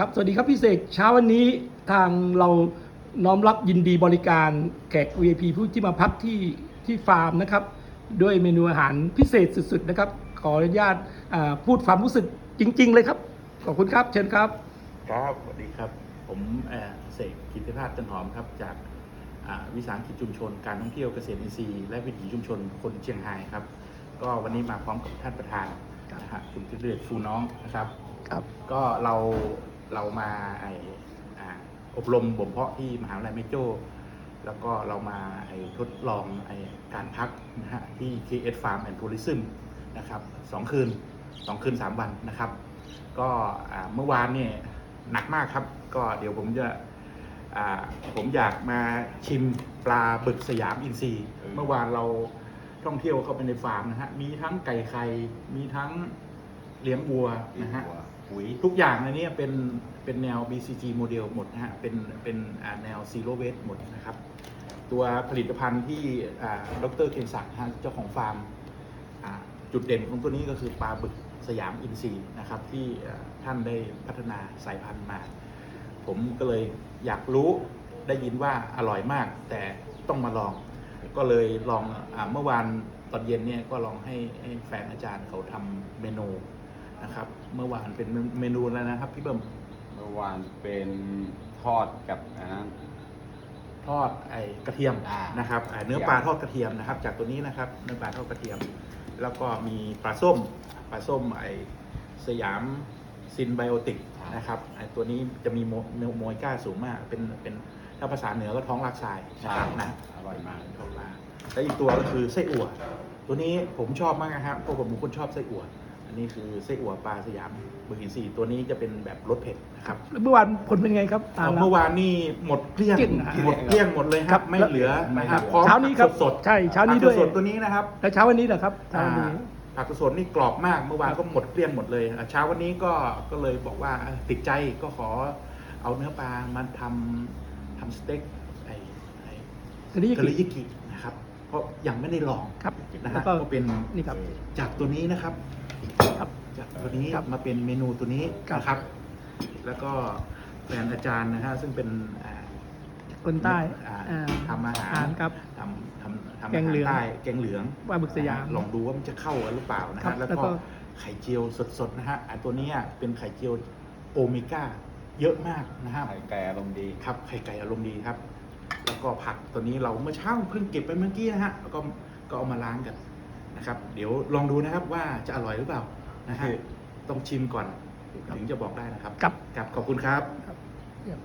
ครับ สวัสดีครับพี่เสก เช้าวันนี้ทางเราน้อมรับยินดีบริการแขก VIP ผู้ที่มาพักที่ที่ฟาร์มนะครับ ด้วยเมนูอาหารพิเศษสุดๆนะครับ ขออนุญาตอ่าพูดความรู้สึกจริง ๆ เลยครับ ขอบคุณครับ เชิญครับ ครับ สวัสดีครับ ผมเอ่อเสกกิติภาสจันหอมครับ จากอ่าวิสาหกิจชุมชน การท่องเที่ยวเกษตรอินทรีย์และวิถีชุมชนคนเชียงรายครับ ก็วันนี้มาพร้อมกับท่านประธานครับนะฮะคุณพิเรศฟูน้องนะครับ ครับ ก็เรา เรามาไออบรมบ่มเพาะที่มหาวิทยาลัยแม่โจแล้วก็เรามาไอทดลองไอการพักนะฮะที่ KS Farm and Tourism นะครับสองคืนสองคืนสามวันนะครับ ก็เมื่อวานเนี่ยหนักมากครับ ก็เดี๋ยวผมจะผมอยากมาชิมปลาบึกสยามอินทรีย์ เมื่อวานเราท่องเที่ยวเข้าไปในฟาร์มนะฮะ มีทั้งไก่ไข่ มีทั้งเลี้ยงวัวนะฮะ ปุ๋ยทุกอย่างในนี้เป็นเป็นแนว BCG โมเดลหมดนะฮะเป็นเป็นแนว Zero Waste หมดนะครับ ตัวผลิตภัณฑ์ที่ดรเคนศักดิ์ฮะเจ้าของฟาร์มจุดเด่นของตัวนี้ก็คือปลาบึกสยามอินทรีย์นะครับ ที่ท่านได้พัฒนาสายพันธุ์มา ผมก็เลยอยากรู้ได้ยินว่าอร่อยมาก แต่ต้องมาลอง ก็เลยลองอเมื่อวานตอนเย็นเนี่ยก็ลองให้ให้แฟนอาจารย์เขาทำเมนู นะครับ เมื่อวานเป็นเมนูแล้วนะครับพี่เบิ้มเมื่อวานเป็นทอดกับอันนั้น ทอดไอ้กระเทียมอ่านะครับอ่าเนื้อปลาทอดกระเทียมนะครับ จากตัวนี้นะครับเนื้อปลาทอดกระเทียม แล้วก็มีปลาส้มปลาส้มไอ้สยามซินไบโอติกนะครับไอ้ตัวนี้จะมีโมโมโมยก้าสูงมากเป็นเป็นถ้าภาษาเหนือก็ท้องลากทรายนะครับนะ อร่อยมาก ทองลาและอีกตัวก็คือไส้อั่ว ตัวนี้ผมชอบมากนะครับเพราะผมเป็นคนชอบไส้อั่วอั นนี้คือไส้อั่วปลาสยามบึกอินทรีย์ตัวนี้จะเป็นแบบรสเผ็ดนะครับแล้วเมื่อวานผลเป็นไงครับทานแล้ว เมื่อวานนี่หมดเกลี้ยงเกลี้ยงนะหมดเกลี้ยงหมดเลยคครัรับบ ไม่เหลือนะครับไม่เหลือพร้อมเช้านี้ครับผักสดๆใช่เช้านี้ด้วยผักสดๆตัวนี้นะครับ แล้วเช้าวันนี้เหรอครับเช้าวันนี้อ่าผักสดๆนี่กรอบมากเมื่อวานก็หมดเกลี้ยงหมดเลยอะเช้าวันนี้ก็ก็เลยบอกว่าเอ่อติดใจก็ขอเอาเนื้อปลามาทำทำสเต็กไอ้ไอ้ทีนี้เทริยากินะครับ เพราะยังไม่ได้ลองครับนะแล้ฮะวก็ก็เป็นนี่ครับ จากตัวนี้นะครับ ครับจากตัวนี้ครับมาเป็นเมนูตัวนี้ครับนะครับ แล้วก็แฟนอาจารย์นะฮะซึ่งเป็นอ่าคนใต้อ่าอ่าทำอาหารอาหารครับทำทำทำแกงเหลืองาารใต้แกงเหลืองปลาบึกสยามนะฮะลองดูว่ามันจะเข้ากันหรือเปล่านะครัฮะบแล้วแล้วก็ก็ไข่เจียวสดๆนะฮะอันตัวเนี้ยเป็นไข่เจียวโอเมก้าเยอะมากนะฮะไข่ไก่อารมณ์ดีครับไข่ไก่อารมณ์ดีครับ แล้วก็ผักตัวนี้เราเมื่อเช้าเพิ่งเก็บไปเมื่อกี้นะฮะแล้วก็ก็เอามาล้างกัน นะครับ เดี๋ยวลองดูนะครับว่าจะอร่อยหรือเปล่านะฮะคือต้องชิมก่อนถึงจะบอกได้นะครับ ครับ ครับขอบคุณครับ ครับเยี่ยม